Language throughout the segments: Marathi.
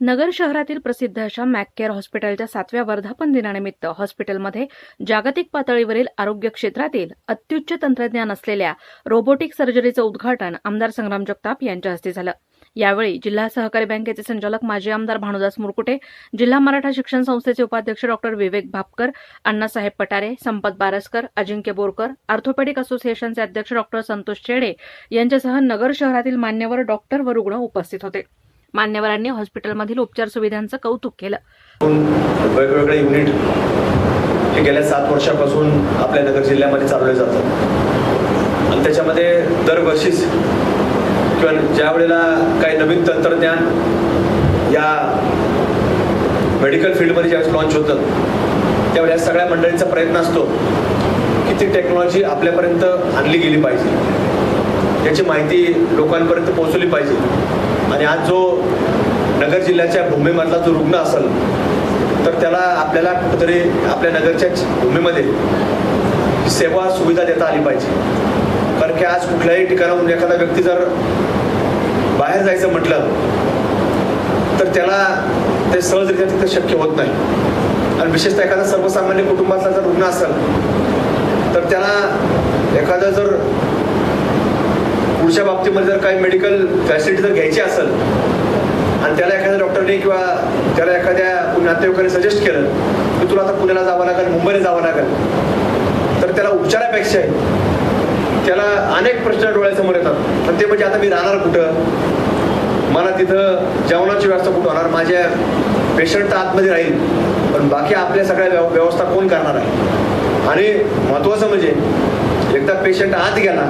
नगर शहरातील प्रसिद्ध अशा मॅककेअर हॉस्पिटलच्या सातव्या वर्धापन दिनानिमित्त हॉस्पिटलमध्ये जागतिक पातळीवरील आरोग्य क्षेत्रातील अत्युच्च तंत्रज्ञान असलेल्या रोबोटिक सर्जरीचं उद्घाटन आमदार संग्राम जगताप यांच्या हस्ते झालं. यावेळी जिल्हा सहकारी बँकेचे संचालक माजी आमदार भानुदास मुरकुटे जिल्हा मराठा शिक्षण संस्थेचे उपाध्यक्ष डॉक्टर विवेक भापकर अण्णासाहेब पटारे संपत बारसकर अजिंक्य बोरकर आर्थोपेडिक असोसिएशनचे अध्यक्ष डॉक्टर संतोष चेडे यांच्यासह नगर शहरातील मान्यवर डॉक्टर व रुग्ण उपस्थित होते. मान्यवरांनी हॉस्पिटलमधील उपचार सुविधांचं कौतुक केलं. वेगवेगळे युनिट हे गेल्या सात वर्षापासून आपल्या नगर जिल्ह्यामध्ये चालवले जातात. आणि त्याच्यामध्ये दरवर्षीच किंवा ज्या वेळेला काही नवीन तंत्रज्ञान या मेडिकल फील्डमध्ये ज्यावेळेस लॉन्च होतं त्यावेळेस सगळ्या मंडळींचा प्रयत्न असतो की ती टेक्नॉलॉजी आपल्यापर्यंत आणली गेली पाहिजे. याची माहिती लोकांपर्यंत पोहोचवली पाहिजे. आणि आज जो नगर जिल्ह्याच्या भूमीमधला जो रुग्ण असेल तर त्याला आपल्याला कुठेतरी आपल्या नगरच्या भूमीमध्ये सेवा सुविधा देता आली पाहिजे. कारण की आज कुठल्याही ठिकाणाहून एखादा व्यक्ती जर बाहेर जायचं म्हटलं तर त्याला ते सहजरित्या तिथं शक्य होत नाही. आणि विशेषतः एखादा सर्वसामान्य कुटुंबातला जर रुग्ण असेल तर त्याला एखादा जर पुढच्या बाबतीमध्ये जर काही मेडिकल फॅसिलिटी जर घ्यायची असेल आणि त्याला एखाद्या डॉक्टरने किंवा त्याला एखाद्या नातेवाईकाने सजेस्ट केलं की तुला आता पुण्याला जावं लागेल मुंबईला जावं लागेल तर त्याला उपचारापेक्षा त्याला अनेक प्रश्न डोळ्यासमोर येतात. आणि ते म्हणजे आता मी राहणार कुठं? मला तिथं जेवणाची व्यवस्था कुठं होणार? माझ्या पेशंट तर आतमध्ये राहील. पण बाकी आपल्या सगळ्या व्यव- व्यवस्था कोण करणार आहे? आणि महत्त्वाचं म्हणजे एकदा पेशंट आत गेला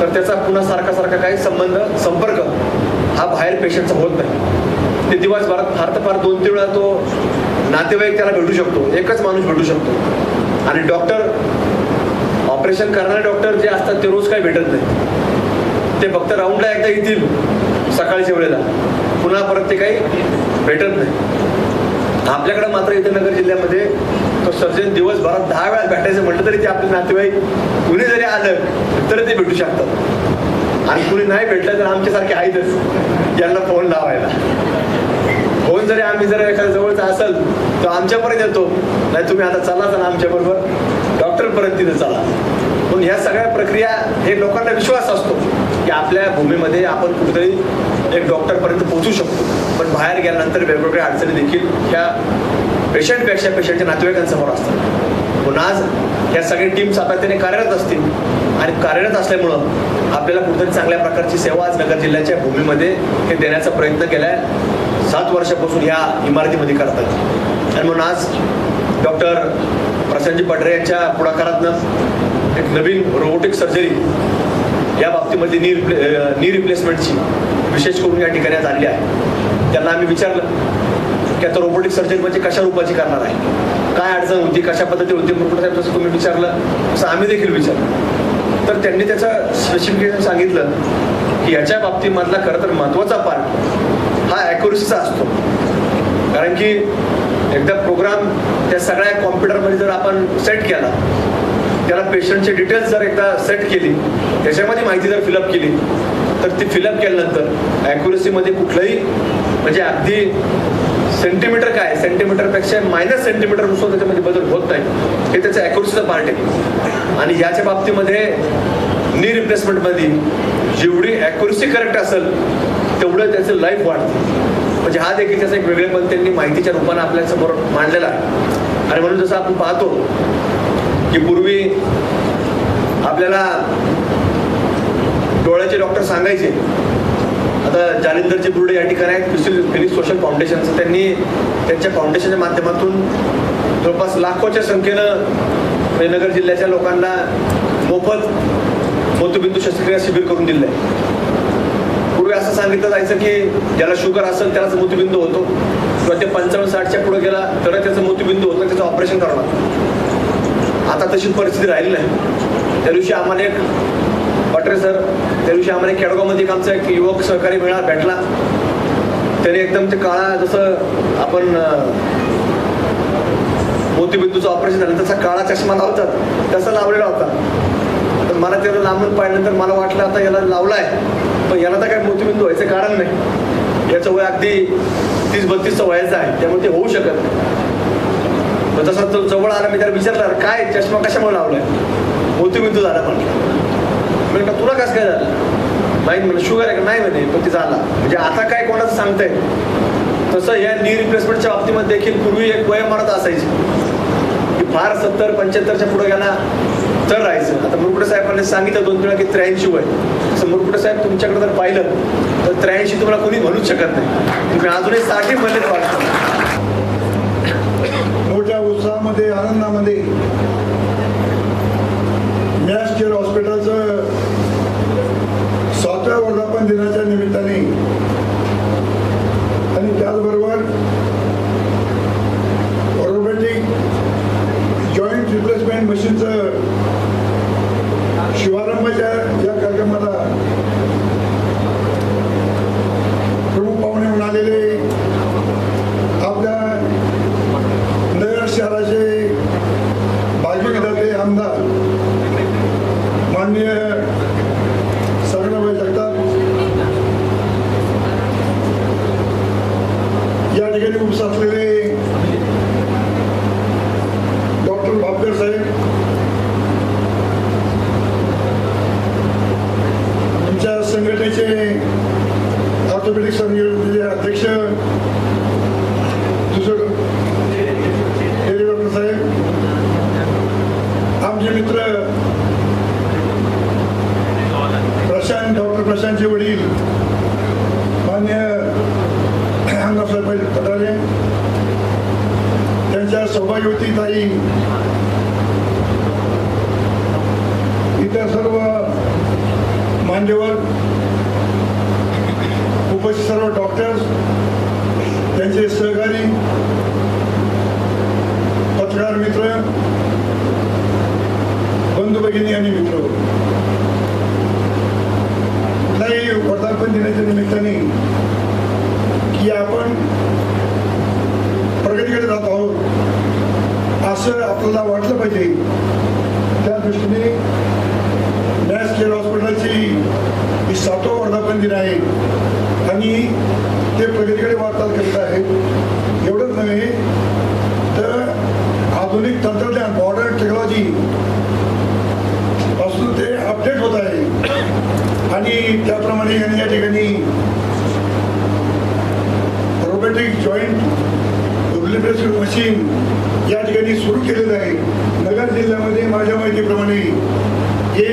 तर त्याचा पुन्हा सारखा सारखा काही संबंध संपर्क हा बाहेर पेशंटचा होत नाही. ते दिवसभरात फार तर फार दोन तीन वेळा तो नातेवाईक त्याला भेटू शकतो एकच माणूस भेटू शकतो. आणि डॉक्टर ऑपरेशन करणारे डॉक्टर जे असतात ते रोज काही भेटत नाही. ते फक्त राऊंडला एकदा येतील सकाळच्या वेळेला पुन्हा परत ते काही भेटत नाही. आपल्याकडे मात्र इथे नगर जिल्ह्यामध्ये तो सज्जन दिवसभरात दहा वेळा भेटायचं म्हटलं तरी ते आपले नातेवाईक कुणी जरी आलं तर ते भेटू शकतात. आणि कुणी नाही भेटलं तर आमच्यासारखे आहेतच. यांना फोन लावायला. फोन जरी आम्ही जर एखाद्या जवळचा असेल तर आमच्यापर्यंत येतो. नाही तुम्ही आता चला ना आमच्याबरोबर डॉक्टरपर्यंत तिथे चला. पण ह्या सगळ्या प्रक्रिया हे लोकांना विश्वास असतो की आपल्या भूमीमध्ये आपण कुठेतरी एक डॉक्टरपर्यंत पोहोचू शकतो. पण बाहेर गेल्यानंतर वेगवेगळ्या अडचणी देखील ह्या पेशंटपेक्षा पेशंटच्या नातेवाईकांसमोर असतात. पण आज ह्या सगळी टीम सातत्याने कार्यरत असतील आणि कार्यरत असल्यामुळं आपल्याला कुठेतरी चांगल्या प्रकारची सेवा आज नगर जिल्ह्याच्या भूमीमध्ये हे देण्याचा प्रयत्न केलाय. सात वर्षापासून ह्या इमारतीमध्ये करतात. आणि म्हणून आज डॉक्टर प्रशांतजी पडरे यांच्या पुढाकारातनं एक नवीन रोबोटिक सर्जरी या बाबतीमध्ये नी रिप्ले नी रिप्लेसमेंटची विशेष करून या ठिकाणी आज आहे. त्यांना आम्ही विचारलं की आता रोबोटिक सर्जरी म्हणजे कशा रूपाची करणार आहे? काय अडचण होती? कशा पद्धती होती मुकुट साहेब जसं तुम्ही विचारलं? तसं आम्ही देखील विचारलं. तर त्यांनी त्याचं स्पेसिफिकेशन सांगितलं की याच्या बाबतीमधला खरं तर महत्त्वाचा पार्ट हा ॲक्युरेसीचा असतो. कारण की एकदा प्रोग्राम त्या सगळ्या कॉम्प्युटरमध्ये जर आपण सेट केला त्याला पेशंटचे डिटेल्स जर एकदा सेट केली त्याच्यामध्ये माहिती जर फिलअप केली तर ती फिलअप केल्यानंतर ॲक्युरसीमध्ये कुठलंही म्हणजे अगदी सेंटीमीटर काय सेंटीमीटरपेक्षा मायनस सेंटीमीटरनुसार त्याच्यामध्ये बदल होत नाही. हे त्याचं ॲक्युरसीचं पार्ट आहे. आणि याच्या बाबतीमध्ये नी रिप्लेसमेंटमध्ये जेवढी ॲक्युरसी करेक्ट असेल तेवढं त्याचं लाईफ वाढतं. म्हणजे हा देखील त्याचा एक वेगळेपण त्यांनी माहितीच्या रूपाने आपल्यासमोर मांडलेला आहे. आणि म्हणून जसं आपण पाहतो की पूर्वी आपल्याला डोळ्याचे डॉक्टर सांगायचे. आता जालिंदरचे बुर्डे या ठिकाणी आहेत. फिलिप सोशल फाउंडेशनचं त्यांनी त्यांच्या फाउंडेशनच्या माध्यमातून जवळपास लाखोच्या संख्येनं म्हणजे नगर जिल्ह्याच्या लोकांना मोफत मोतबिंदू शस्त्रक्रिया शिबिर करून दिलं आहे पूर्वी असं सांगितलं जायचं की ज्याला शुगर असेल त्यालाच मोतीबिंदू होतो. किंवा ते पंचावन्न साठच्या पुढे गेला तर त्याचं मोतीबिंदू होतं त्याचं ऑपरेशन करावं लागतं आता तशी परिस्थिती राहिली नाही. त्या दिवशी आम्हाला एक पटरे सर त्या दिवशी आम्हाला एक एक आमचा एक युवक सहकारी मिळाला भेटला. त्याने एकदम ते काळा जसं आपण मोतीबिंदूचं ऑपरेशन झालं तसा काळा चष्मा लावतात. तसा लावलेला होता. तर मला त्याला लांबून पाहिल्यानंतर मला वाटलं आता याला लावलाय. पण याला तर काय मोतीबिंदू व्हायचं कारण नाही. याचं वय अगदी तीस बत्तीसचा व्हायचं आहे. त्यामुळे ते होऊ शकत नाही. मग तसा तो जवळ आला मी त्याला विचारला काय चष्मा कशामुळे लावलाय? मोतीबिंदू झाला पण. म्हणजे तुला कसं काय झालं? माहीत म्हणलं शुगर आहे का? नाही म्हणे पण ती झाला. म्हणजे आता काय कोणाचं सांगताय? तसं या नी रिप्लेसमेंटच्या बाबतीमध्ये देखील पूर्वी एक वयोमानात असायची. की फार सत्तर पंच्याहत्तरच्या पुढे गेला तर राहायचं. आता मुरकुटे साहेबांनी सांगितलं दोन वेळा की त्र्याऐंशी वय. तसं मुरकुटे साहेब तुमच्याकडे जर पाहिलं तर त्र्याऐंशी तुम्हाला कोणी म्हणूच शकत नाही. तुम्ही अजूनही साठी म्हणले वाटतं. मोठ्या आनंदामध्ये. मॅस केअर हॉस्पिटलचं सातव्या वर्धापन दिनाच्या निमित्ताने. आणि त्याचबरोबर रोबोटिक जॉईंट रिप्लेसमेंट मशीनचं शुभारंभाच्या या कार्यक्रमाला या ठिकाणी उपसाचलेले असलेले डॉक्टर भापकर साहेब तुमच्या संघटनेचे ऑर्थोपेडिक संघटनेचे अध्यक्ष डॉक्टर साहेब आमचे मित्र प्रशांत डॉक्टर प्रशांतचे वडील मान्य अण्णासाहेब पटाले त्यांच्या ताई इतर सर्व मान्यवर उपस्थित सर्व डॉक्टर्स त्यांचे सहकारी पत्रकार मित्र बंधू भगिनी आणि मित्र कुठल्याही वर्धापन दिनाच्या निमित्ताने की आपण प्रगतीकडे जात आहोत असं आपल्याला वाटलं पाहिजे. त्या दृष्टीने मॅस केअर हॉस्पिटलची ही सातवा वर्धापन दिन आहे. आणि ते प्रगतीकडे वाटचाल करीत आहे एवढंच नव्हे तर आधुनिक तंत्रज्ञान मॉडर्न टेक्नॉलॉजी पासून ते अपडेट होत आहे. आणि त्याप्रमाणे यांनी या ठिकाणी रोबोटिक जॉईंट रिप्लेसमेंट मशीन या ठिकाणी सुरू केलेलं आहे. नगर जिल्ह्यामध्ये माझ्या माहितीप्रमाणे हे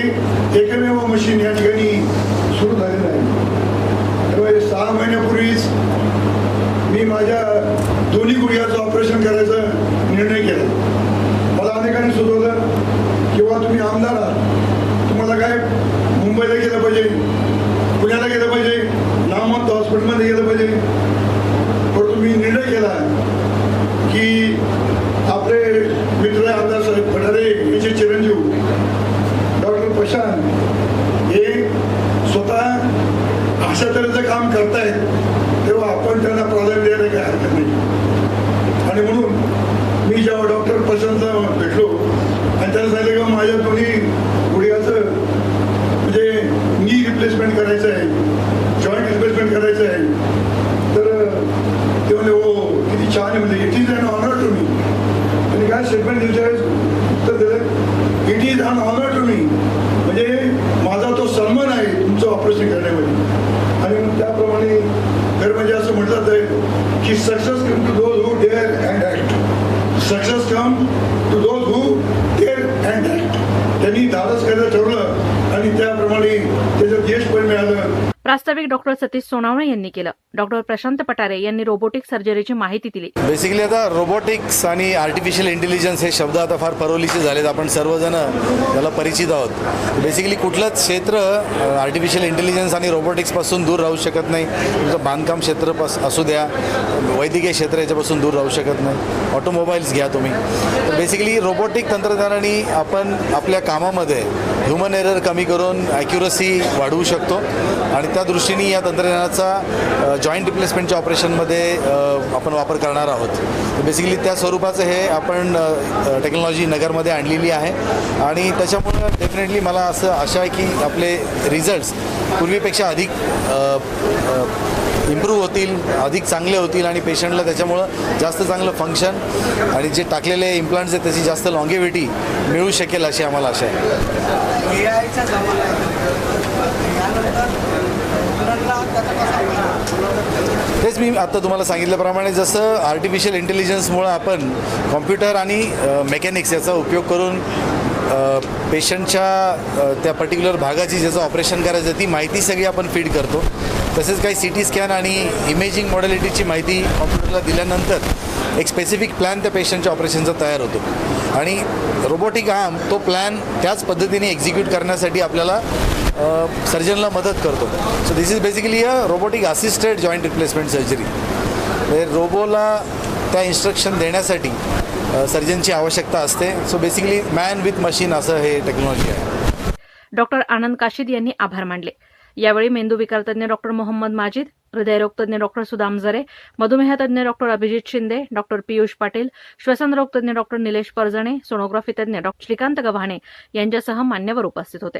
एकमेव मशीन या ठिकाणी सुरू झालेलं आहे. त्यामुळे सहा महिन्यापूर्वीच मी माझ्या दोन्ही गुडघ्याचं ऑपरेशन करायचं निर्णय केला मला अनेकांनी सुचवलं किंवा तुम्ही आमदार आहात तुम्हाला काय मुंबईला गेलं पाहिजे पुण्याला गेलं पाहिजे नामवंत हॉस्पिटलमध्ये गेलं पाहिजे पण तुम्ही निर्णय केला की आपले मित्र आमदार साहेब पठारे यांचे चिरंजीव डॉक्टर प्रशांत हे स्वतः अशा तऱ्हेचं काम करतायत तेव्हा आपण त्यांना प्राधान्य द्यायला काय हरकत नाही. आणि म्हणून मी जेव्हा डॉक्टर प्रशांत भेटलो आणि त्याला सांगितलं की माझ्या दोन्ही गुडघ्याचं म्हणजे नी रिप्लेसमेंट करायचं आहे जॉईंट रिप्लेसमेंट करायचं आहे. तर ते म्हणले हो किती छान आहे म्हणजे it is and honour to me आणि काय स्टेटमेंट दिलं उत्तर दिलं it is and honour to me म्हणजे माझा तो सन्मान आहे तुमचं ऑपरेशन करण्यामध्ये. तर म्हणजे असं म्हटलं तर की success come to those who dare and act success come to those who dare and act त्यांनी धाडस करायचं ठरवलं आणि त्याप्रमाणे त्याचं यश पण मिळालं. प्रास्ताविक डॉक्टर सतीश सोनावणे यांनी केलं. डॉक्टर प्रशांत पटारे यांनी रोबोटिक सर्जरीची माहिती दिली. बेसिकली आता रोबोटिक्स आणि आर्टिफिशियल इंटेलिजन्स हे शब्द आता फार परोलीचे झालेत. आपण सर्वजण त्याला परिचित आहोत. बेसिकली कुठलंच क्षेत्र आर्टिफिशियल इंटेलिजन्स आणि रोबोटिक्सपासून दूर राहू शकत नाही. तुमचं बांधकाम क्षेत्र असू द्या. वैद्यकीय क्षेत्र याच्यापासून दूर राहू शकत नाही. ऑटोमोबाईल्स घ्या तुम्ही. तर बेसिकली रोबोटिक तंत्रज्ञानाने आपण आपल्या कामामध्ये ह्युमन एरर कमी करून ॲक्युरसी वाढवू शकतो. आणि त्या दृष्टीने या तंत्रज्ञानाचा जॉईंट रिप्लेसमेंटच्या ऑपरेशनमध्ये आपण वापर करणार आहोत. बेसिकली त्या स्वरूपाचं हे आपण टेक्नॉलॉजी नगरमध्ये आणलेली आहे. आणि त्याच्यामुळं डेफिनेटली मला असं आशा आहे की आपले रिझल्ट्स पूर्वीपेक्षा अधिक इम्प्रूव्ह होतील अधिक चांगले होतील आणि पेशंटला त्याच्यामुळं जास्त चांगलं फंक्शन आणि जे टाकलेले इम्प्लांट्स आहेत त्याची जास्त लॉंगेविटी मिळू शकेल अशी आम्हाला आशा आहे एआयचा जमाना आहे यानंतर मुलांना त्याचा कसा उपयोग? तेच मी आता तुम्हाला सांगितल्याप्रमाणे जसं आर्टिफिशियल इंटेलिजन्समुळं आपण कॉम्प्युटर आणि मेकॅनिक्स याचा उपयोग करून पेशंटच्या त्या पर्टिक्युलर भागाची ज्याचं ऑपरेशन करायचं ती माहिती सगळी आपण फीड करतो. तसेच काही सी टी स्कॅन आणि इमेजिंग मॉडेलिटीची माहिती कॉम्प्युटरला दिल्यानंतर एक स्पेसिफिक प्लॅन त्या पेशंटच्या ऑपरेशनचा तयार होतो. आणि रोबोटिक आर्म तो प्लॅन त्याच पद्धतीने एक्झिक्यूट करण्यासाठी आपल्याला सर्जनला मदत करतो. So this is basically a robotic assisted joint replacement surgery रोबोला त्या इन्स्ट्रक्शन देण्यासाठी सर्जनची आवश्यकता असते. So basically man with machine असं हे टेक्नॉलॉजी आहे. डॉक्टर आनंद काशीद यांनी आभार मानले. यावेळी मेंदू विकार तज्ञ डॉक्टर मोहम्मद माजिद हृदयरोग तज्ञ डॉक्टर सुदाम जरे मधुमेह तज्ञ डॉक्टर अभिजित शिंदे डॉक्टर पियुष पाटील श्वसनरोग तज्ञ डॉक्टर निलेश परजणे सोनोग्राफी तज्ञ डॉक्टर श्रीकांत गव्हाणे यांच्यासह मान्यवर उपस्थित होते.